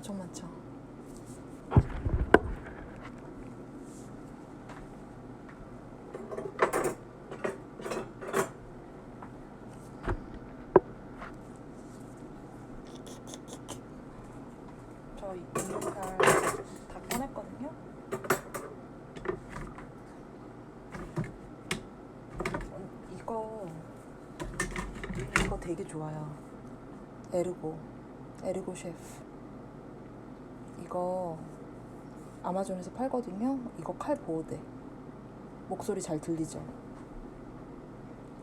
엄청 많죠. 저 있는 칼다 꺼냈거든요. 음, 이거 이거 되게 좋아요. 에르고 에르고 셰프 이거 아마존에서 팔거든요. 이거 칼 보호대 목소리 잘 들리죠?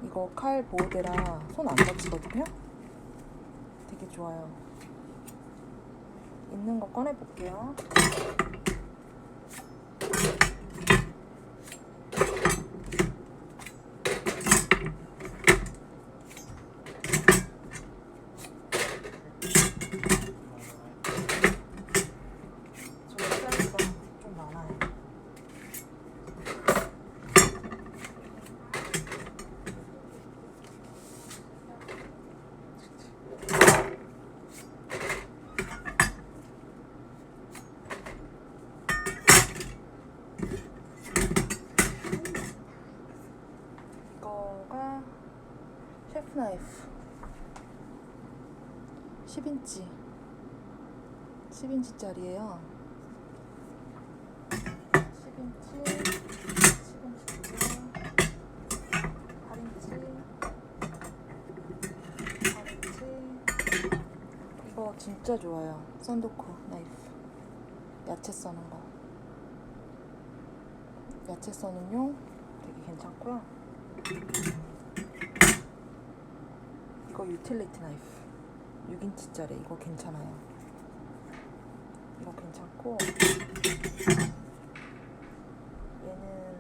이거 칼 보호대라 손 안 다치거든요. 되게 좋아요. 있는 거 꺼내 볼게요. 저 사이즈가 좀 많아요. 이거가 셰프 나이프 10인치 10인치 짜리예요. 10인치, 10인치고요. 8인치, 8인치. 이거 진짜 좋아요. 썬도쿠 나이프. 야채 써는 거. 야채 써는 용 되게 괜찮고요. 이거 유틸리티 나이프. 6인치짜리. 이거 괜찮아요. 이거 괜찮고. 얘는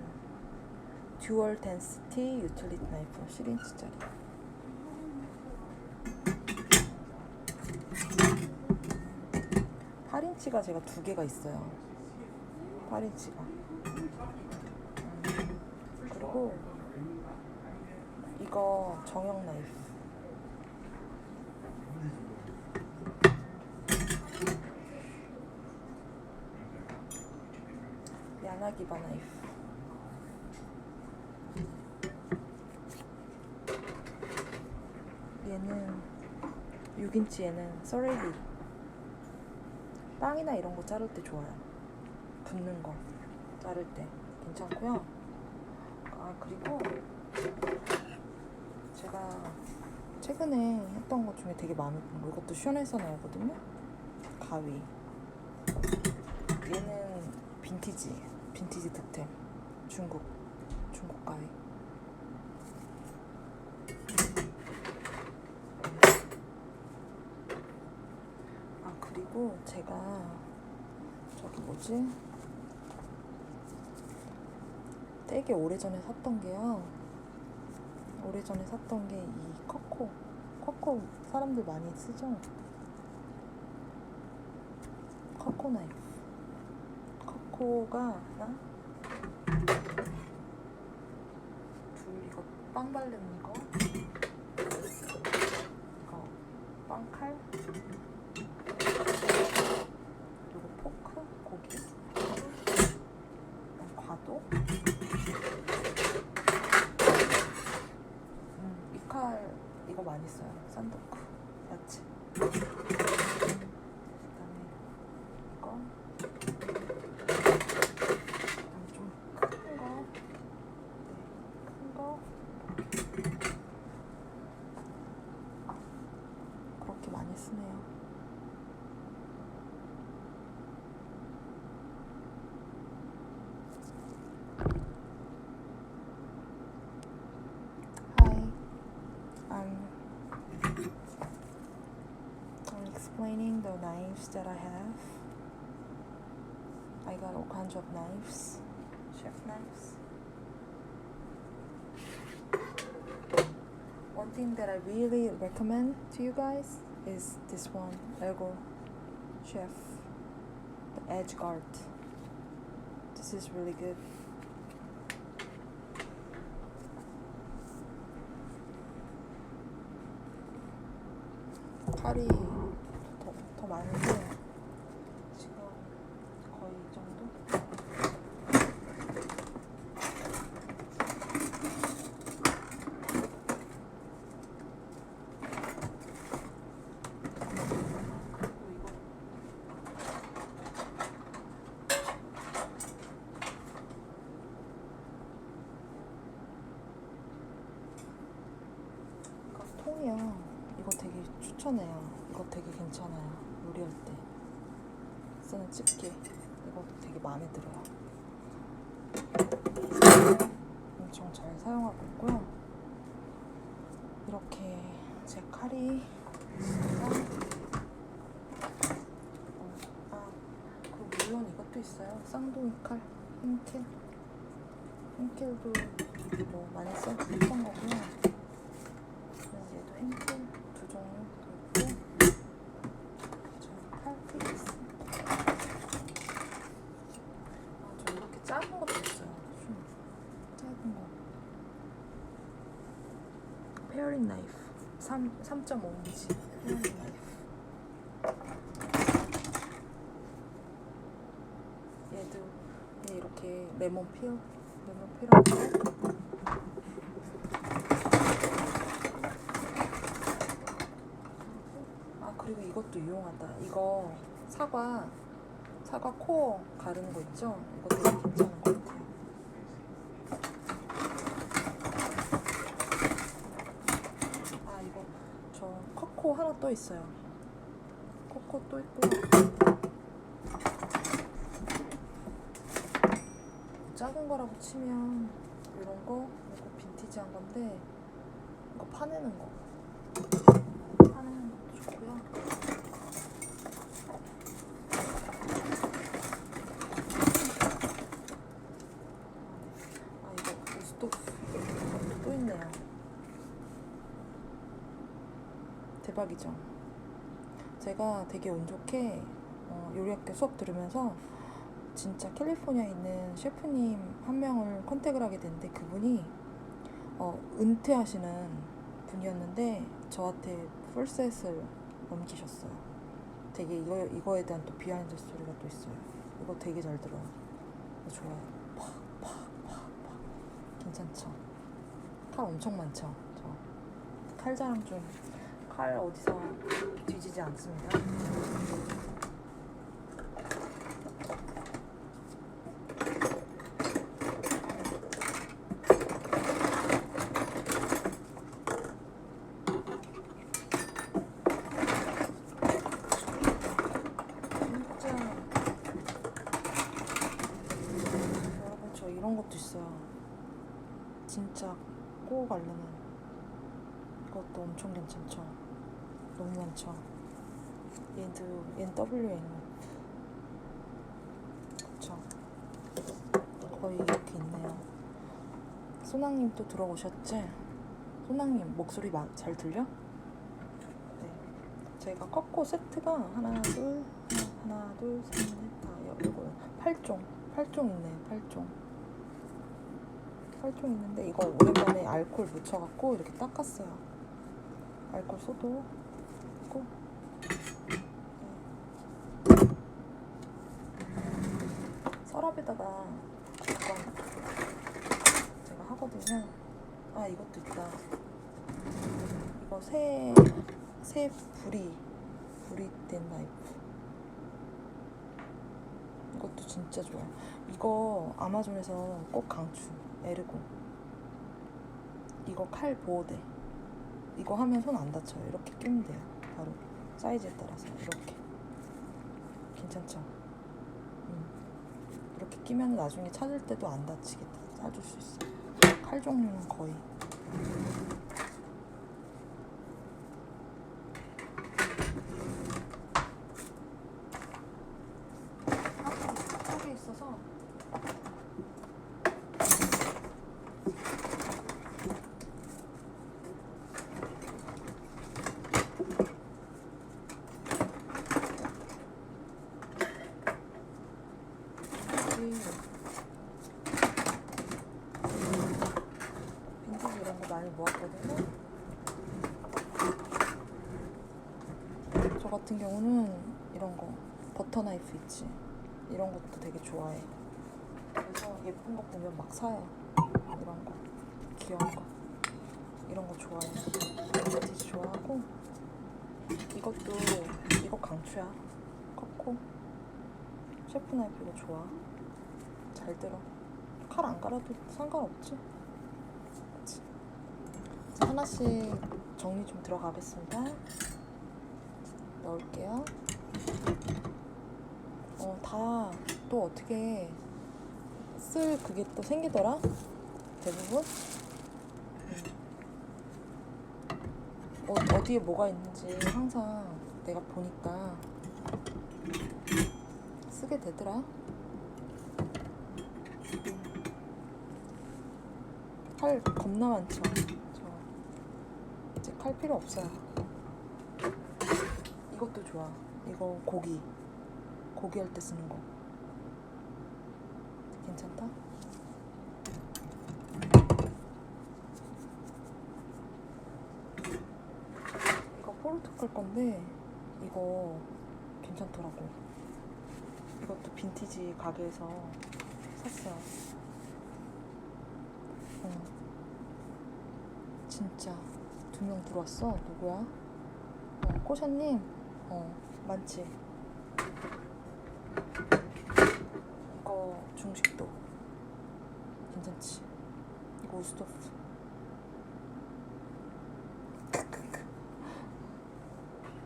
듀얼 덴시티 유틸리티 나이프 10인치짜리. 팔인치가 제가 두 개가 있어요. 8인치가. 그리고 이거 정형 나이프 나이프 얘는 6인치 얘는 서레리 빵이나 이런 거 자를 때 좋아요. 붓는 거 자를 때. 괜찮고요. 아 그리고 제가 최근에 했던 것 중에 되게 많은 거. 이것도 션에서 나오거든요. 가위. 얘는 빈티지 빈티지 득템 중국 중국 가위 아 그리고 제가 저기 뭐지? 되게 오래전에 샀던 게요. 오래전에 샀던 게 이 커코. 커코 사람들 많이 쓰죠? 커코 나이프 커 코가 하나 둘 이거 빵 바르는 거? 이거 빵칼? 그리고 포크? 고기? 그다음 과도? 음, 이칼 이거 많이 써요. 썬도크 야채 knives that I have. I got all kinds of knives, chef knives. One thing that I really recommend to you guys is this one, Ergo Chef, the Edge Guard. This is really good. 칼이 더, 더 많은데 추천해요. 이거 되게 괜찮아요. 요리할 때 쓰는 집게. 이거 되게 마음에 들어요. 엄청 잘 사용하고 있고요. 이렇게 제 칼이. 어, 아, 그리고 물론 이것도 있어요. 쌍둥이 칼, 흰켈. 흰켈도 뭐 많이 써- 썼던 거고요. 얘도 흰켈 두 종류도 있고. 저 칼픽 있습니다. 아, 저 이렇게 작은 것도 있어요. 좀 작은 거. 페어링 나이프 3 3.5인치 페어링 나이프. 얘도 얘 이렇게 레몬 필 레몬 필하고 아 그리고 이것도 유용하다. 이거 사과 사과 코어 가르는 거 있죠? 이거 되게 괜찮은 것 같아요. 아 이거 저 코코 하나 또 있어요. 코코 또 있고요. 작은 거라고 치면 이런 거 이거 빈티지한 건데 이거 파내는 거 파내는 것도 좋고요. 아 이거 우스토프 또 있네요. 대박이죠. 제가 되게 운 좋게 어, 요리학교 수업 들으면서 진짜 캘리포니아에 있는 셰프님 한 명을 컨택을 하게 됐는데 그분이 어, 은퇴하시는 분이었는데 저한테 풀셋을 넘기셨어요. 되게 이거, 이거에 대한 또 비하인드 스토리가 또 있어요. 이거 되게 잘 들어요. 좋아요. 팍, 팍, 팍, 팍. 괜찮죠? 칼 엄청 많죠? 저. 칼 자랑 좀. 칼 어디서 뒤지지 않습니다. 진짜 여러분 저 이런 것도 있어요. 진짜 꼭 알르는 이것도 엄청 괜찮죠. 너무 많죠. 얘도 얘는 WN 그쵸. 거의 이렇게 있네요. 소낭님 또 들어오셨지? 소낭님 목소리 마, 잘 들려? 네. 저희가 꺾고 세트가 하나 둘 하나, 하나 둘셋넷 다 여섯 팔종 팔종 있네요 팔종 팔종 있는데 이거 오랜만에 알콜 묻혀갖고 이렇게 닦았어요 알콜 소도 있고 네. 서랍에다가 잠깐 하거든요 아 이것도 있다. 이거 새, 새 불이 불이 된 나이프. 이것도 진짜 좋아. 이거 아마존에서 꼭 강추. 에르고 이거 칼 보호대. 이거 하면 손 안 다쳐요. 이렇게 끼면 돼요. 바로. 사이즈에 따라서. 이렇게. 괜찮죠? 음. 이렇게 끼면 나중에 찾을 때도 안 다치게 짜줄 수 있어요 칼 종류는 거의 하게 있어서 여기 빈티지 이런 거 많이 모았거든요. 저 같은 경우는 이런 거 버터 나이프 있지 이런 것도 되게 좋아해. 그래서 예쁜 거 보면 막 사요. 이런 거 귀여운 거 이런 거 좋아해. 빈티지 좋아하고 이것도 이거 강추야. 커코 셰프 나이프 이거 좋아. 잘 들어. 칼 안 갈아도 상관없지. 하나씩 정리 좀 들어가겠습니다. 넣을게요. 어, 다 또 어떻게 쓸 그게 또 생기더라? 대부분? 어, 어디에 뭐가 있는지 항상 내가 보니까 쓰게 되더라. 칼 겁나 많죠. 저 이제 칼 필요 없어요. 이것도 좋아. 이거 고기 고기 할 때 쓰는 거. 괜찮다? 이거 포르투 갈 건데 이거 괜찮더라고. 이것도 빈티지 가게에서 샀어요. 어. 진짜 두 명 들어왔어. 누구야? 어, 코샤님. 어, 많지. 이거 중식도 괜찮지. 이거 우스토프.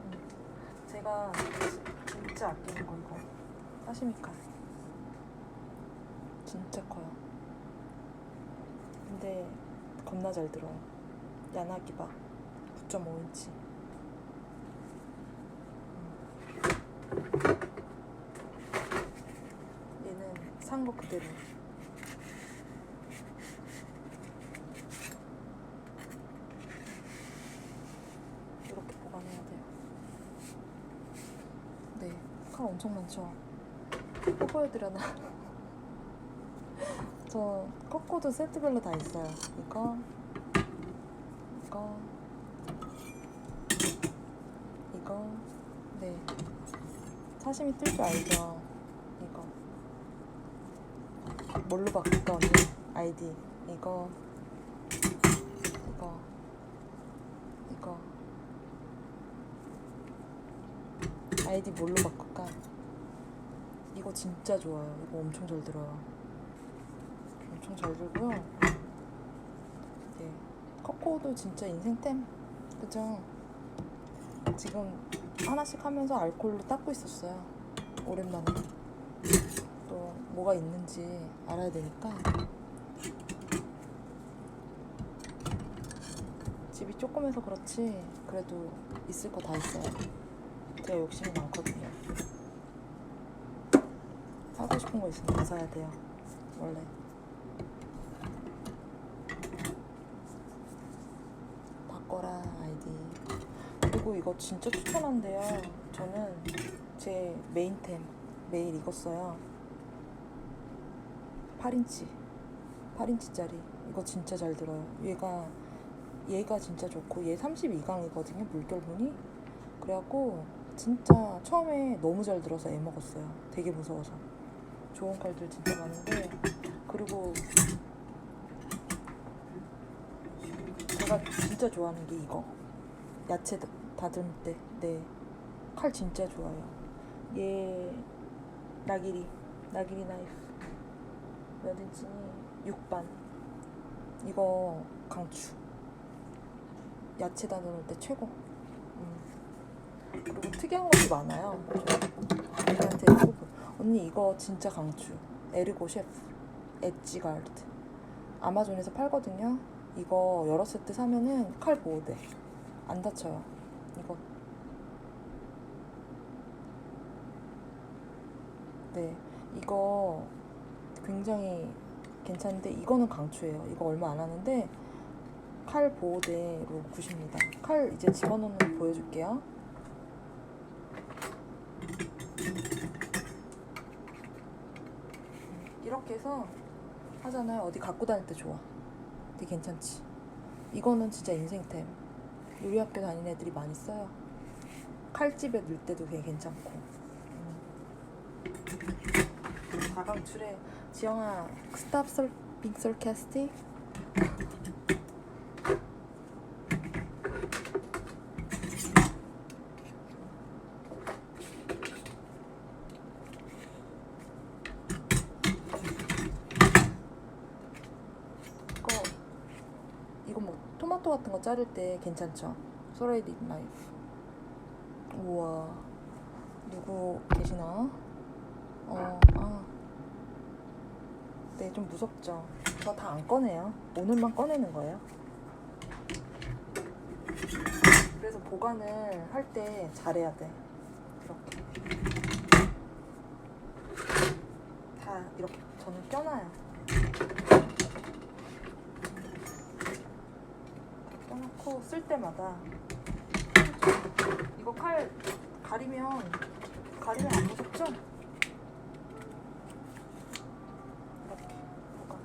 음, 제가 진짜 아끼는 거 이거 사시미칼 진짜 커요. 근데 겁나 잘 들어요. 야나기바 9.5인치. 거 그대로. 이렇게 보관해야 돼요. 네, 칼 엄청 많죠. 또 보여드려나? 저 꺾고도 세트별로 다 있어요. 이거, 이거, 이거, 네. 사시미 뜰줄 알죠? 이거. 뭘로 바꿀까 언니? 아이디. 이거, 이거, 이거. 아이디 뭘로 바꿀까? 이거 진짜 좋아요. 이거 엄청 잘 들어요. 엄청 잘 들고요. 네. 커코도 진짜 인생템. 그죠? 지금 하나씩 하면서 알콜로 닦고 있었어요. 오랜만에. 또 뭐가 있는지 알아야 되니까. 집이 조그매서 그렇지 그래도 있을 거 다 있어요. 제가 욕심이 많거든요. 사고 싶은 거 있으면 다 사야 돼요. 원래. 바꿔라 아이디. 그리고 이거 진짜 추천한대요. 저는 제 메인템 매일 써요. 8인치. 8인치짜리. 이거 진짜 잘 들어요. 얘가 얘가 진짜 좋고 얘 32강이거든요. 물결분이. 그래갖고 진짜 처음에 너무 잘 들어서 애 먹었어요. 되게 무서워서. 좋은 칼들 진짜 많은데 그리고 제가 진짜 좋아하는 게 이거 야채 다- 다듬을 때네칼 진짜 좋아요 얘 나기리 나기리 나이프 몇 인치니? 6반. 이거 강추. 야채 다듬을 때 최고. 음. 그리고 특이한 것도 많아요. 저한테 팁. 언니 이거 진짜 강추. 에르고 셰프. 엣지 가르드. 아마존에서 팔거든요. 이거 여러 세트 사면은 칼 보호대. 안 다쳐요. 이거. 네. 이거 굉장히 괜찮은데 이거는 강추예요 이거 얼마 안 하는데 칼 보호대로 구십니다 칼 이제 집어넣는 거 보여줄게요 이렇게 해서 하잖아요. 어디 갖고 다닐 때 좋아. 되게 괜찮지. 이거는 진짜 인생템. 요리학교 다니는 애들이 많이 써요. 칼집에 넣을 때도 되게 괜찮고. 음. 다강출에 지영아 스탑 설빙 설캐스티 이거 이거 뭐 토마토 같은 거 자를 때 괜찮죠? 소레이디 나이프 우와 누구 계시나? 어, 좀 무섭죠. 저 다 안 꺼내요. 오늘만 꺼내는 거예요. 그래서 보관을 할 때 잘해야 돼. 이렇게. 다 이렇게 저는 껴놔요. 껴놓고 쓸 때마다 이거 칼 가리면 가리면 안 무섭죠? 이렇게 보관.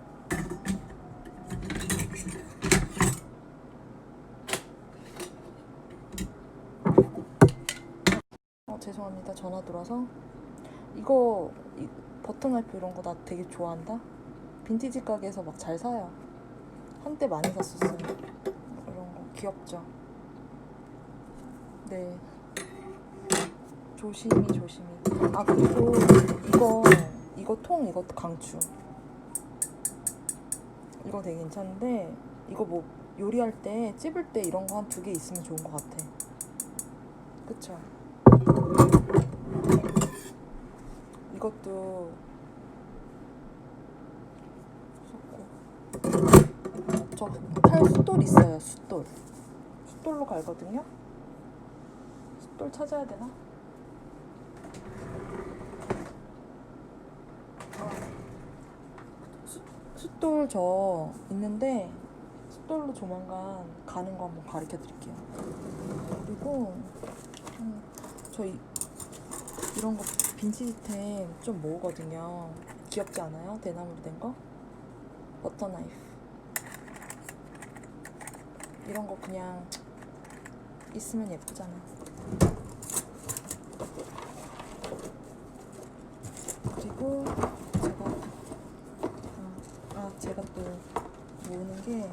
어 죄송합니다. 전화 들어와서. 이거 이, 버터나이프 이런 거 나 되게 좋아한다. 빈티지 가게에서 막 잘 사요. 한때 많이 샀었어요. 이런 거 귀엽죠? 네. 조심히 조심히. 아 그리고 이거 이거 통 이거 강추. 이거 되게 괜찮은데 이거 뭐 요리할 때 찝을 때 이런 거 한 두 개 있으면 좋은 것 같아. 그쵸 이것도 좋고. 저칼 숫돌 있어요 숫돌. 숫돌로 갈거든요? 숫돌 찾아야 되나? 숫돌 저 있는데 숫돌로 조만간 가는 거 한번 가르쳐 드릴게요. 그리고 음, 저 이, 이런 거 빈티지템 좀 모으거든요. 귀엽지 않아요? 대나무로 된 거? 버터 나이프. 이런 거 그냥 있으면 예쁘잖아. 그리고 제가 아, 아 제가 또 모으는 게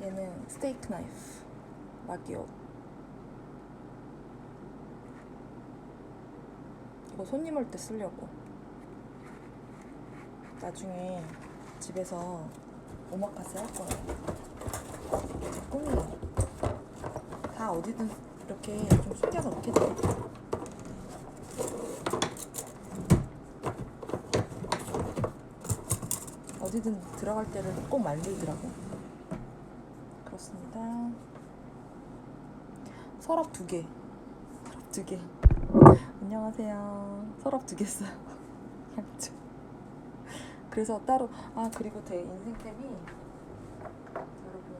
얘는 나이프 마기오 이거 손님 올 때 쓰려고. 나중에 집에서 오마카세 할 거예요 제 꿈이에요 다 어디든 이렇게 좀 넣게 돼요 어디든 들어갈 때를 꼭 만들더라고 그렇습니다. 서랍 두 개. 서랍 두 개. 안녕하세요. 서랍 두 개 써요. 그래서 따로 아 그리고 제 인생템이 여러분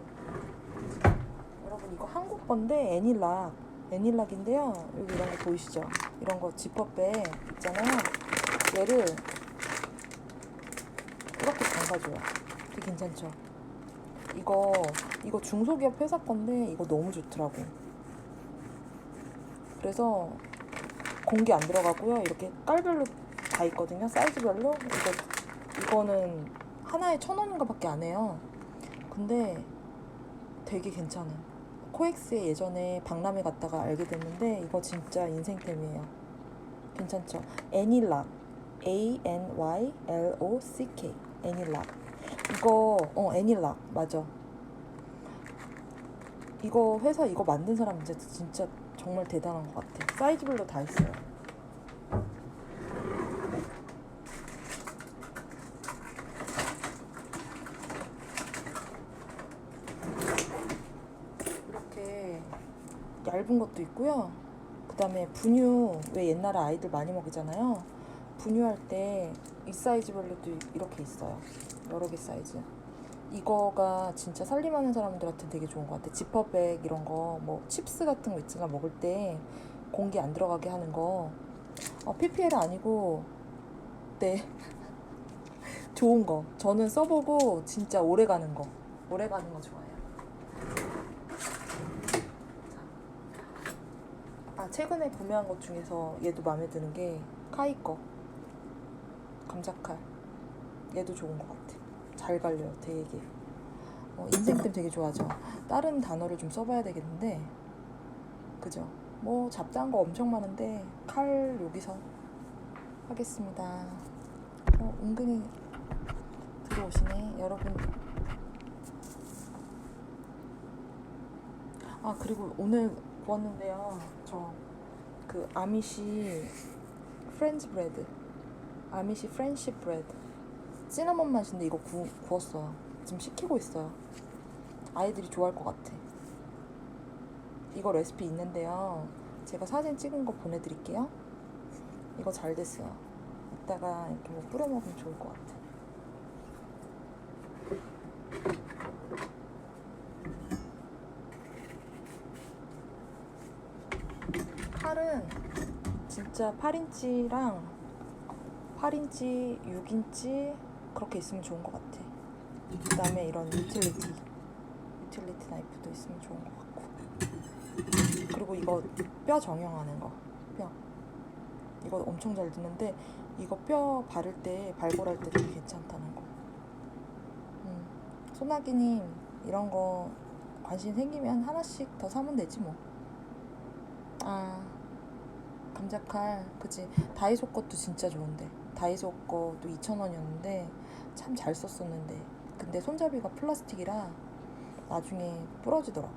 여러분 이거 한국 건데 애닐락 애닐락인데요. 여기 이런 거 보이시죠? 이런 거 지퍼백 있잖아요. 얘를 이렇게 담가줘요. 되게 괜찮죠? 이거 이거 중소기업 회사 건데 이거 너무 좋더라고. 그래서 공기 안 들어가고요. 이렇게 깔별로 다 있거든요. 사이즈별로. 이거 이거는 하나에 천 원인가 밖에 안 해요. 근데 되게 괜찮아. 코엑스에 예전에 박람회 갔다가 알게 됐는데 이거 진짜 인생템이에요. 괜찮죠? 애닐락 A N Y L O C K 애닐락 이거 어 애닐락 맞아 이거 회사 이거 만든 사람 진짜 정말 대단한 것 같아 사이즈별로 다 있어요. 이렇게 얇은 것도 있고요. 그 다음에 분유 왜 옛날에 아이들 많이 먹이잖아요. 분유할 때 이 사이즈별로도 이렇게 있어요. 여러 개 사이즈. 이거가 진짜 살림하는 사람들한테 되게 좋은 것 같아. 지퍼백 이런 거, 뭐 칩스 같은 거 있잖아 먹을 때 공기 안 들어가게 하는 거. 어, PPL 아니고 네 좋은 거. 저는 써보고 진짜 오래 가는 거. 오래 가는 거 좋아해요. 아 최근에 구매한 것 중에서 얘도 마음에 드는 게 카이 거 감자칼. 얘도 좋은 것 같아. 잘 갈려요, 되게. 어, 인생템 되게 좋아하죠. 다른 단어를 좀 써봐야 되겠는데, 그죠? 뭐 잡다한 거 엄청 많은데 칼 여기서 하겠습니다. 어, 은근히 들어오시네, 여러분. 아 그리고 오늘 구웠는데요. 저 그 아미시 프렌즈 브레드, 아미시 프렌시 브레드, 시나몬 맛인데 이거 구, 구웠어요. 지금 식히고 있어요. 아이들이 좋아할 것 같아. 이거 레시피 있는데요. 제가 사진 찍은 거 보내드릴게요. 이거 잘 됐어요. 이따가 이렇게 뭐 뿌려 먹으면 좋을 것 같아. 칼은 진짜 8인치랑 8인치, 6인치 그렇게 있으면 좋은 것 같아. 그 다음에 이런 유틸리티, 유틸리티 나이프도 있으면 좋은 것 같고. 그리고 이거 뼈 정형하는 거, 뼈. 이거 엄청 잘 듣는데 이거 뼈 바를 때, 발골할 때 되게 괜찮다는 거. 음. 소나기님 이런 거 관심 생기면 하나씩 더 사면 되지 뭐. 아 감자칼 그치 다이소 것도 진짜 좋은데 다이소 것도 2,000원이었는데 참 잘 썼었는데 근데 손잡이가 플라스틱이라 나중에 부러지더라고.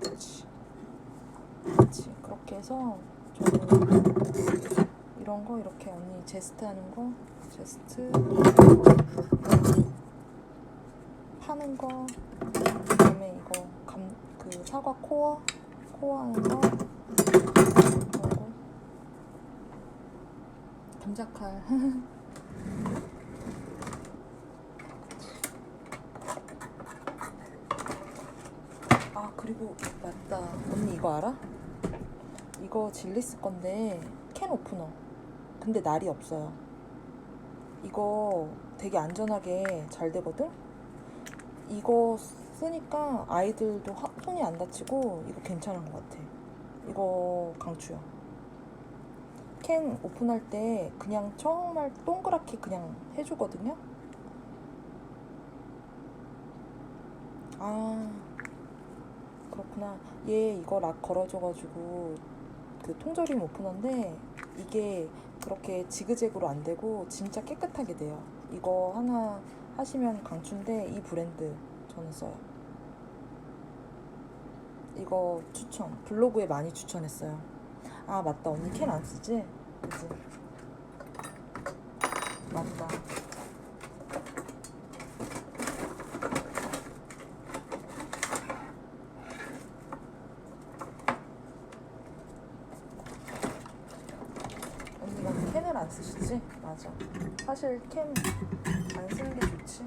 그치 그치 그렇게 해서 저는 이런 거 이렇게 언니 제스트 하는 거 제스트 파는 거 그다음에 이거 감 그 사과 코어 코어 하는 거 감자칼 아 그리고 맞다 언니 이거 알아? 이거 질리스 건데 캔 오프너 근데 날이 없어요 이거 되게 안전하게 잘 되거든? 이거 쓰니까 아이들도 하- 손이 안 다치고 이거 괜찮은 것 같아. 이거 강추야. 캔 오픈할 때 그냥 정말 동그랗게 그냥 해주거든요. 아 그렇구나. 얘 이거 락 걸어줘가지고 그 통조림 오프너인데 이게 그렇게 지그재그로 안 되고 진짜 깨끗하게 돼요. 이거 하나 하시면 강추인데 이 브랜드 저는 써요. 이거 추천. 블로그에 많이 추천했어요. 아 맞다 언니 캔 안 쓰지? 그지? 맞다. 언니가 캔을 안 쓰시지? 맞아. 사실 캔 안 쓰는 게 좋지.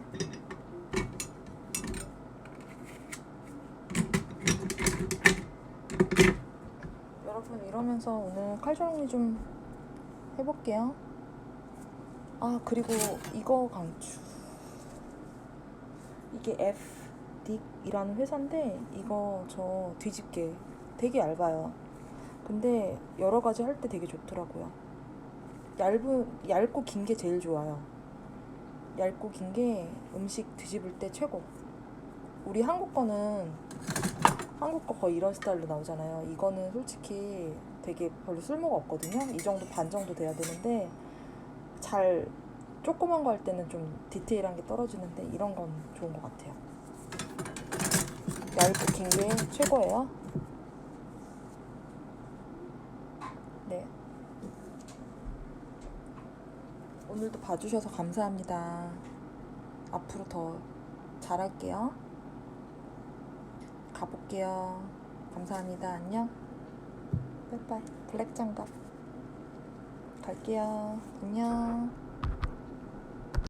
이러면서 오늘 칼 정리 좀 해볼게요. 아 그리고 이거 강추. 이게 F 딕이라는 회사인데 이거 저 뒤집게 되게 얇아요. 근데 여러 가지 할 때 되게 좋더라고요. 얇은 얇고 긴 게 제일 좋아요. 얇고 긴 게 음식 뒤집을 때 최고. 우리 한국 거는 한국 거 거의 이런 스타일로 나오잖아요. 이거는 솔직히 되게 별로 쓸모가 없거든요. 이 정도 반 정도 돼야 되는데 잘 조그만 거 할 때는 좀 디테일한 게 떨어지는데 이런 건 좋은 것 같아요. 얇고 긴 게 최고예요. 네. 오늘도 봐주셔서 감사합니다. 앞으로 더 잘할게요. 가볼게요. 감사합니다. 안녕. 빠이빠이. 블랙 장갑. 갈게요. 안녕.